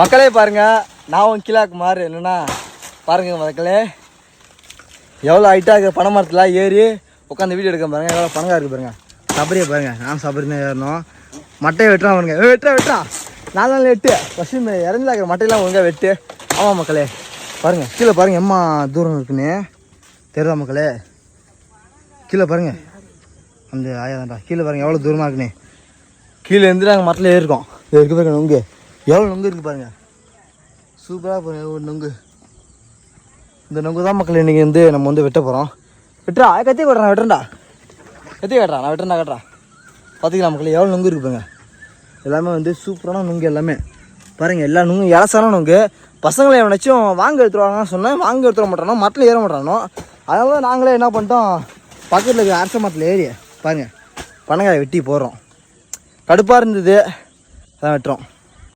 மக்களே பாருங்க. நான் உன் கிலாக்கு மாறு என்னன்னா பாருங்க மக்களே. எவ்வளோ ஹைட்டாக இருக்குது பனை மரத்தில் ஏறி உட்காந்து வீடியோ எடுக்க பாருங்க. எவ்வளோ பணங்காக இருக்குது பாருங்க. சபரியை பாருங்க. நான் சபரி தான் ஏறணும். மட்டையை வெட்டுறான் பாருங்க வெட்டுறா வெட்டுறா. நாலு நாள் வெட்டு. ஃபஸ்ட்டு இந்த இறந்து இருக்கிற மட்டையெல்லாம் ஒழுங்காக வெட்டு. ஆமாம் மக்களே. பாருங்க. கீழே பாருங்க. எம்மா தூரம் இருக்குன்னு. தெரியுதா மக்களே? கீழே பாருங்க. அந்த ஆயாதான்டா. கீழே பாருங்க. எவ்வளோ தூரமாக இருக்குன்னு. கீழே இருந்து நாங்கள் மரத்தில் ஏறிருக்கோம். இது இருக்கு பாருங்க உங்கள் எவ்வளோ நொங்கு இருக்குது பாருங்கள் சூப்பராக பாருங்கள் ஒரு நொங்கு. இந்த நொங்கு தான் மக்கள் இன்றைக்கி வந்து நம்ம வந்து வெட்ட போகிறோம் வெட்டுறா கத்தி வெட்டுறா வெட்டுறா கத்தி வெட்டுறா நான் வெட்டுறா கட்டுறா. பார்த்துக்கலாம் மக்கள் எவ்வளோ நொங்கு இருக்குது பாருங்க. எல்லாமே வந்து சூப்பரான நொங்கு எல்லாமே. பாருங்கள் எல்லா நொங்கும் இலசான நொங்கு. பசங்களை எவனாச்சும் வாங்க எடுத்துருவாங்கன்னு சொன்னேன். வாங்க எடுத்துட மாட்டானோ மரத்தில் ஏற மாட்டானோ. அதனால தான் நாங்களே என்ன பண்ணிட்டோம் பக்கத்தில் இருக்க அரச மரத்தில் ஏறி பாருங்கள் பனங்காய் வெட்டி போடுறோம். கடுப்பாக இருந்தது அதான் வெட்டுறோம்.